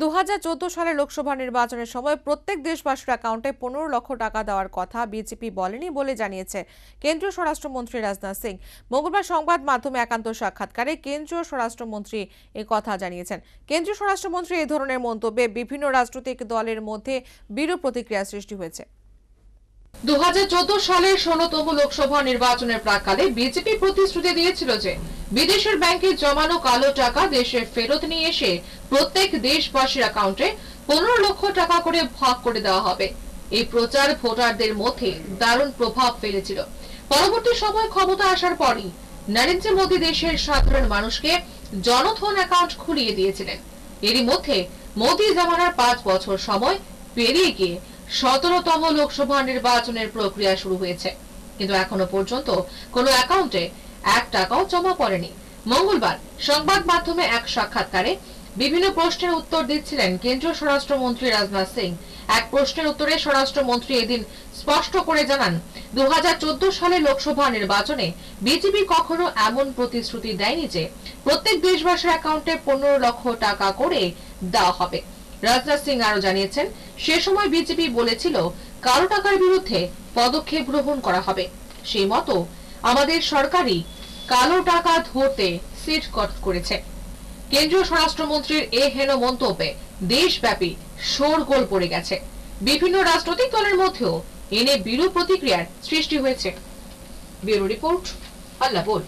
দু সালে লোকসভা নির্বাচনের সময় প্রত্যেক দেশবাসীর অ্যাকাউন্টে পনেরো লক্ষ টাকা দেওয়ার কথা বিজেপি বলেনি বলে জানিয়েছে কেন্দ্রীয় স্বরাষ্ট্রমন্ত্রী রাজনাথ সিং। মঙ্গলবার সংবাদ মাধ্যমে একান্ত সাক্ষাৎকারে কেন্দ্রীয় স্বরাষ্ট্রমন্ত্রী এ কথা জানিয়েছেন। কেন্দ্রীয় স্বরাষ্ট্রমন্ত্রী এই ধরনের মন্তব্যে বিভিন্ন রাজনৈতিক দলের মধ্যে বিরূপ প্রতিক্রিয়া সৃষ্টি হয়েছে। দু সালের ষোলতম লোকসভা নির্বাচনের প্রাককালে বিজেপি প্রতিশ্রুতি দিয়েছিল যে বিদেশের ব্যাংকে জমানো কালো টাকা দেশে ফেরত নিয়ে এসে প্রত্যেক দেশবাসীর অ্যাকাউন্টে পনেরো লক্ষ টাকা করে ভাগ করে দেওয়া হবে। এই প্রচার ভোটারদের মধ্যে দারুণ প্রভাব ফেলেছিল। পরবর্তী সময় ক্ষমতা আসার পরই নরেন্দ্র মোদী দেশের সাধারণ মানুষকে জনধন অ্যাকাউন্ট খুলিয়ে দিয়েছিলেন। এরই মধ্যে মোদী জামানার পাঁচ বছর সময় পেরিয়ে গিয়ে সতেরোতম লোকসভা নির্বাচনের প্রক্রিয়া শুরু হয়েছে। কিন্তু এখনও পর্যন্ত কোনো অ্যাকাউন্টে এক টাকাও জমা পড়েনি। মঙ্গলবার সংবাদ মাধ্যমে এক সাক্ষাৎকারে বিভিন্ন প্রশ্নের উত্তর দিচ্ছিলেন কেন্দ্রীয় স্বরাষ্ট্রমন্ত্রী রাজনাথ সিং। এক প্রশ্নের উত্তরে স্বরাষ্ট্রমন্ত্রী এদিন স্পষ্ট করে জানান দু হাজার চোদ্দ সালে লোকসভা নির্বাচনে বিজেপি কখনো এমন প্রতিশ্রুতি দেয়নি যে প্রত্যেক দেশবাসীর অ্যাকাউন্টে পনেরো লক্ষ টাকা করে দেওয়া হবে। রাজনাথ সিং আরও জানিয়েছেন, সে সময় বিজেপি বলেছিল কালো টাকার বিরুদ্ধে পদক্ষেপ গ্রহণ করা হবে। সেই মতো আমাদের সরকারই কালো টাকা ধরতে সিট কট করেছে। কেন্দ্রীয় স্বরাষ্ট্রমন্ত্রীর এ হেন মন্তব্যে দেশব্যাপী শোরগোল পড়ে গেছে। বিভিন্ন রাজনৈতিক দলের মধ্যেও এনে বিরূপ প্রতিক্রিয়ার সৃষ্টি হয়েছে। ব্যুরো রিপোর্ট আল্লাহ বল